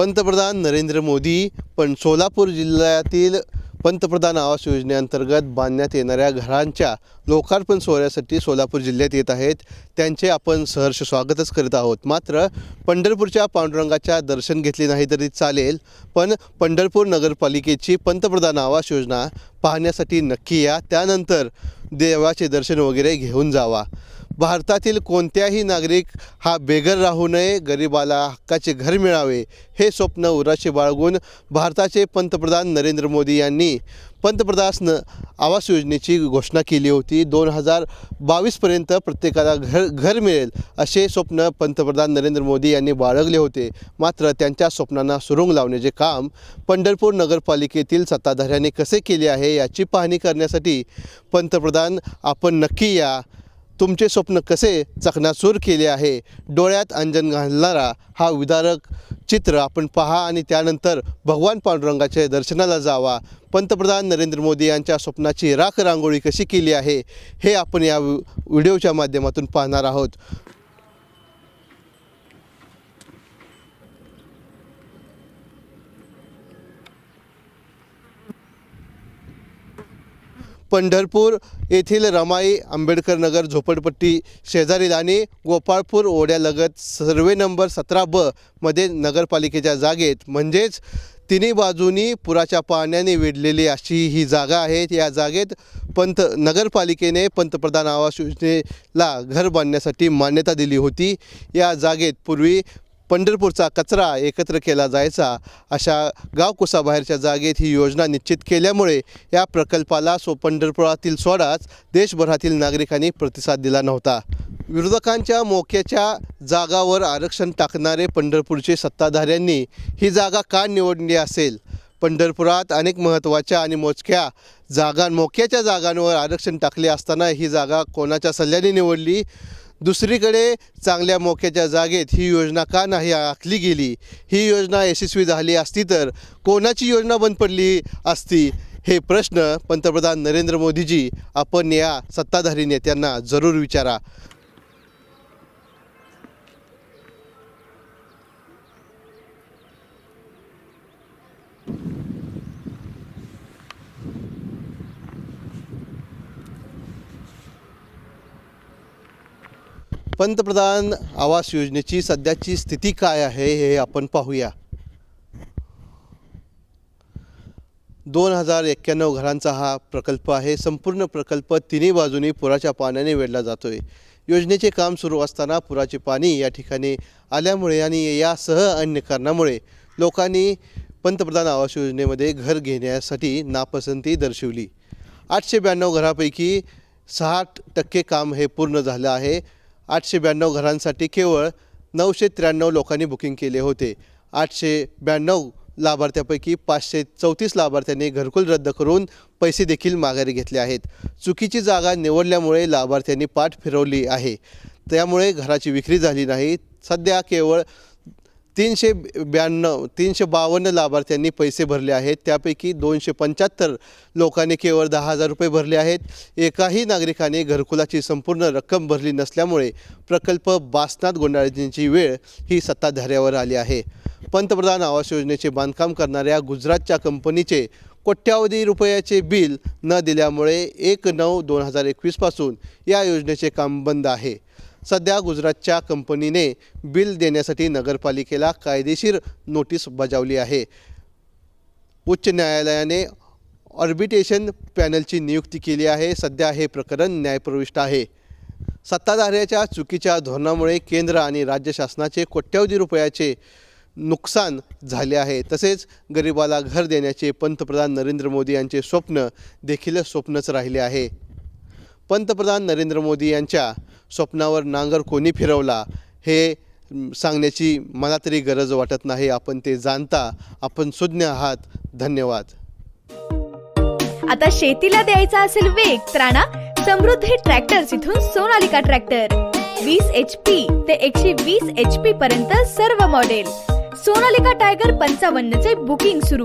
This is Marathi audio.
पंतप्रधान नरेंद्र मोदी पण सोलापूर जिल्ह्यातील पंतप्रधान आवास योजनेअंतर्गत बांधण्यात येणाऱ्या घरांच्या लोकार्पण सोहळ्यासाठी सोलापूर जिल्ह्यात येत आहेत. त्यांचे आपण सहर्ष स्वागतच करीत आहोत. मात्र पंढरपूरच्या पांडुरंगाच्या दर्शन घेतले नाही तरी चालेल पण पंढरपूर नगरपालिकेची पंतप्रधान आवास योजना पाहण्यासाठी नक्की या. त्यानंतर देवाचे दर्शन वगैरे घेऊन जावा. भारतातील कोणत्याही नागरिक हा बेघर राहू नये गरिबाला हक्काचे घर मिळावे हे स्वप्न उराशी बाळगून भारताचे पंतप्रधान नरेंद्र मोदी यांनी पंतप्रधान न आवास योजनेची घोषणा केली होती. दोन हजार बावीसपर्यंत प्रत्येकाला घर घर मिळेल असे स्वप्न पंतप्रधान नरेंद्र मोदी यांनी बाळगले होते. मात्र त्यांच्या स्वप्नांना सुरुंग लावण्याचे काम पंढरपूर नगरपालिकेतील सत्ताधाऱ्यांनी कसे केले आहे याची पाहणी करण्यासाठी पंतप्रधान आपण नक्की या तुमचे स्वप्न कसे चकणासूर केले आहे? डोळ्यात अंजन घालणारा हा विदारक चित्र आपण पहा आणि त्यानंतर भगवान पांडुरंगाच्या दर्शनाला जावा. पंतप्रधान नरेंद्र मोदी यांच्या स्वप्नाची राख रांगोळी कशी केली आहे हे आपण या व्हिडिओच्या माध्यमातून पाहणार आहोत. पंढरपूर येथील रमाई आंबेडकर नगर झोपडपट्टी शेजारील आणि गोपाळपूर ओढ्यालगत सर्वे नंबर सतरा ब मध्ये नगरपालिकेच्या जागेत म्हणजेच तिन्ही बाजूनी पुराच्या पाण्याने वेढलेली अशी ही जागा आहे. या जागेत पंत नगरपालिकेने पंतप्रधान आवास योजनेला घर बांधण्यासाठी मान्यता दिली होती. या जागेत पूर्वी पंढरपूरचा कचरा एकत्र केला जायचा अशा गावकुसाबाहेरच्या जागेत ही योजना निश्चित केल्यामुळे या प्रकल्पाला सो पंढरपुरातील सोडाच देशभरातील नागरिकांनी प्रतिसाद दिला नव्हता. विरोधकांच्या मोक्याच्या जागावर आरक्षण टाकणारे पंढरपूरचे सत्ताधाऱ्यांनी ही जागा का निवडली असेल? पंढरपुरात अनेक महत्त्वाच्या आणि मोजक्या जागा मोक्याच्या जागांवर आरक्षण टाकले असताना ही जागा कोणाच्या सल्ल्याने निवडली? दुसरीकडे चांगल्या मोक्याच्या जागेत ही योजना का नाही आखली गेली? ही योजना यशस्वी झाली असती तर कोणाची योजना बंद पडली असती? हे प्रश्न पंतप्रधान नरेंद्र मोदीजी आपण या सत्ताधारी नेत्यांना जरूर विचारा. पंतप्रधान आवास योजनेची सध्याची स्थिती काय आहे हे आपण पाहूया. दोन हजार एक्क्याण्णव घरांचा हा प्रकल्प आहे. संपूर्ण प्रकल्प तिन्ही बाजूनी पुराच्या पाण्याने वेढला जातो आहे योजनेचे काम सुरू असताना पुराचे पाणी या ठिकाणी आल्यामुळे आणि यासह अन्य कारणामुळे लोकांनी पंतप्रधान आवास योजनेमध्ये घर घेण्यासाठी नापसंती दर्शवली. आठशे ब्याण्णव घरापैकी साठ टक्के काम हे पूर्ण झालं आहे. आठशे ब्याण्णव घरांसाठी केवळ नऊशे त्र्याण्णव लोकांनी बुकिंग केले होते. आठशे ब्याण्णव लाभार्थ्यापैकी पाचशे चौतीस लाभार्थ्यांनी घरकुल रद्द करून पैसे देखील माघारी घेतले आहेत. चुकीची जागा निवडल्यामुळे लाभार्थ्यांनी पाठ फिरवली आहे. त्यामुळे घराची विक्री झाली नाही. सध्या केवळ तीनशे ब्याण्णव तीनशे बावन्न लाभार्थ्यांनी पैसे भरले आहेत. त्यापैकी दोनशे पंच्याहत्तर लोकांनी केवळ दहा हजार रुपये भरले आहेत. एकाही नागरिकाने घरकुलाची संपूर्ण रक्कम भरली नसल्यामुळे प्रकल्प बासनाथ गोंडाळजींची वेळ ही सत्ताधाऱ्यावर आली आहे. पंतप्रधान आवास योजनेचे बांधकाम करणाऱ्या गुजरातच्या कंपनीचे कोट्यावधी रुपयाचे बिल न दिल्यामुळे एक नऊ दोन हजार एकवीसपासून या योजनेचे काम बंद आहे. सध्या गुजरातच्या कंपनीने बिल देण्यासाठी नगरपालिकेला कायदेशीर नोटीस बजावली आहे. उच्च न्यायालयाने ऑर्बिटेशन पॅनलची नियुक्ती केली आहे. सध्या हे प्रकरण न्यायप्रविष्ट आहे. सत्ताधाऱ्याच्या चुकीच्या धोरणामुळे केंद्र आणि राज्य शासनाचे कोट्यवधी रुपयाचे नुकसान झाले आहे. तसेच गरिबाला घर देण्याचे पंतप्रधान नरेंद्र मोदी यांचे स्वप्न देखील स्वप्नच राहिले आहे. पंतप्रधान नरेंद्र मोदी यांच्या स्वप्नावर नांगर कोणी फिरवला हे सांगण्याची मला तरी गरज वाटत नाही. आपण ते जाणता आपण सुज्ञ आहात. धन्यवाद. आता शेतीला द्यायचा असेल वेग तर आणा समृद्धी ट्रॅक्टर्स इथून सोनालिका ट्रॅक्टर. वीस एच पी ते एकशे वीस एच पी पर्यंत सर्व मॉडेल सोनालिका टायगर पंचावन्न चे बुकिंग सुरू.